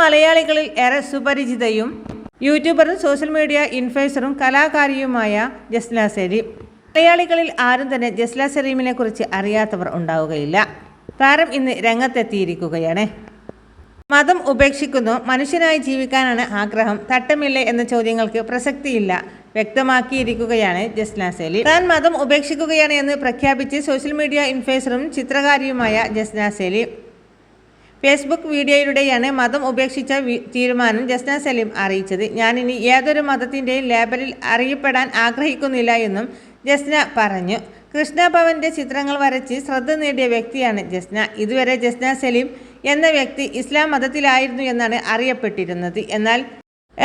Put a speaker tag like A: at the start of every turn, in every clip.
A: മലയാളികളിൽ ഏറെ സുപരിചിതയും യൂട്യൂബറും സോഷ്യൽ മീഡിയ ഇൻഫ്ലുവൻസറും കലാകാരിയുമായ ജസ്ല സലീം. മലയാളികളിൽ ആരും തന്നെ ജസ്ല സലീമിനെ കുറിച്ച് അറിയാത്തവർ ഉണ്ടാവുകയില്ല. താരം ഇന്ന് രംഗത്തെത്തിയിരിക്കുകയാണ്. മതം ഉപേക്ഷിക്കുന്നു മനുഷ്യനായി ജീവിക്കാനാണ് ആഗ്രഹം തട്ടമില്ലേ എന്ന ചോദ്യങ്ങൾക്ക് പ്രസക്തിയില്ല വ്യക്തമാക്കിയിരിക്കുകയാണ് ജസ്ന സലീം. താൻ മതം ഉപേക്ഷിക്കുകയാണ് എന്ന് പ്രഖ്യാപിച്ച് സോഷ്യൽ മീഡിയ ഇൻഫ്ലുവൻസറും ചിത്രകാരിയുമായ ജസ്ന സലീം. ഫേസ്ബുക്ക് വീഡിയോയിലൂടെയാണ് മതം ഉപേക്ഷിച്ച തീരുമാനം ജസ്ന സലീം അറിയിച്ചത്. ഞാനിനി ഏതൊരു മതത്തിന്റെയും ലേബലിൽ അറിയപ്പെടാൻ ആഗ്രഹിക്കുന്നില്ല എന്നും ജസ്ന പറഞ്ഞു. കൃഷ്ണ ഭവന്റെ ചിത്രങ്ങൾ വരച്ച് ശ്രദ്ധ നേടിയ വ്യക്തിയാണ് ജസ്ന. ഇതുവരെ ജസ്ന സലീം എന്ന വ്യക്തി ഇസ്ലാം മതത്തിലായിരുന്നു എന്നാണ് അറിയപ്പെട്ടിരുന്നത്. എന്നാൽ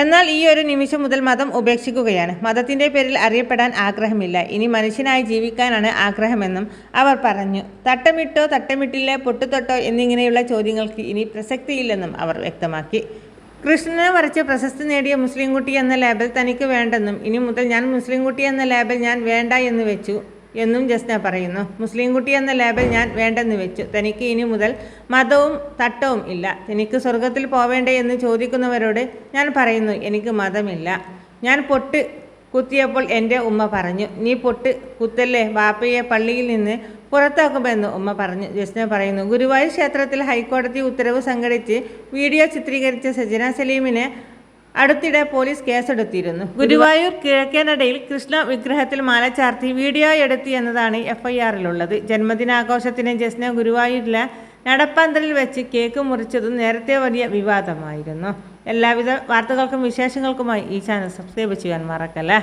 A: എന്നാൽ ഈ ഒരു നിമിഷം മുതൽ മതം ഉപേക്ഷിക്കുകയാണ്. മതത്തിന്റെ പേരിൽ അറിയപ്പെടാൻ ആഗ്രഹമില്ല. ഇനി മനുഷ്യനായി ജീവിക്കാനാണ് ആഗ്രഹമെന്നും അവർ പറഞ്ഞു. തട്ടമിട്ടോ തട്ടമിട്ടില്ലേ പൊട്ടുതൊട്ടോ എന്നിങ്ങനെയുള്ള ചോദ്യങ്ങൾക്ക് ഇനി പ്രസക്തിയില്ലെന്നും അവർ വ്യക്തമാക്കി. കൃഷ്ണനെ വരച്ച് പ്രശസ്തി നേടിയ മുസ്ലിം കുട്ടി എന്ന ലേബൽ തനിക്ക് വേണ്ടെന്നും ഇനി മുതൽ ഞാൻ മുസ്ലിം കുട്ടി എന്ന ലേബൽ ഞാൻ വേണ്ട എന്ന് വെച്ചു. എന്നും ജസ്ന പറയുന്നു. മുസ്ലിം കുട്ടി എന്ന ലേബൽ ഞാൻ വേണ്ടെന്ന് വെച്ചു. തനിക്ക് ഇനി മുതൽ മതവും തട്ടവും ഇല്ല. തനിക്ക് സ്വർഗത്തിൽ പോവേണ്ടേ എന്ന് ചോദിക്കുന്നവരോട് ഞാൻ പറയുന്നു എനിക്ക് മതമില്ല. ഞാൻ പൊട്ട് കുത്തിയപ്പോൾ എന്റെ ഉമ്മ പറഞ്ഞു നീ പൊട്ട് കുത്തല്ലേ? ബാപ്പയെ പള്ളിയിൽ നിന്ന് പുറത്താക്കുമെന്ന് ഉമ്മ പറഞ്ഞു. ജസ്ന പറയുന്നു ഗുരുവായൂർ ക്ഷേത്രത്തിൽ ഹൈക്കോടതി ഉത്തരവ് സംഘടിച്ച് വീഡിയോ ചിത്രീകരിച്ച സജന സലീമിനെ അടുത്തിടെ പോലീസ് കേസെടുത്തിരുന്നു. ഗുരുവായൂർ കിഴക്കേനടയിൽ കൃഷ്ണ വിഗ്രഹത്തിൽ മാല ചാർത്തി വീഡിയോ എടുത്തി എന്നതാണ് എഫ്ഐആറിലുള്ളത്. ജന്മദിനാഘോഷത്തിന് ജസ്ന ഗുരുവായൂരിലെ നടപ്പന്തലിൽ വെച്ച് കേക്ക് മുറിച്ചതും നേരത്തെ വലിയ വിവാദമായിരുന്നു. എല്ലാവിധ വാർത്തകൾക്കും വിശേഷങ്ങൾക്കുമായി ഈ ചാനൽ സബ്സ്ക്രൈബ് ചെയ്യാൻ മറക്കല്ലേ?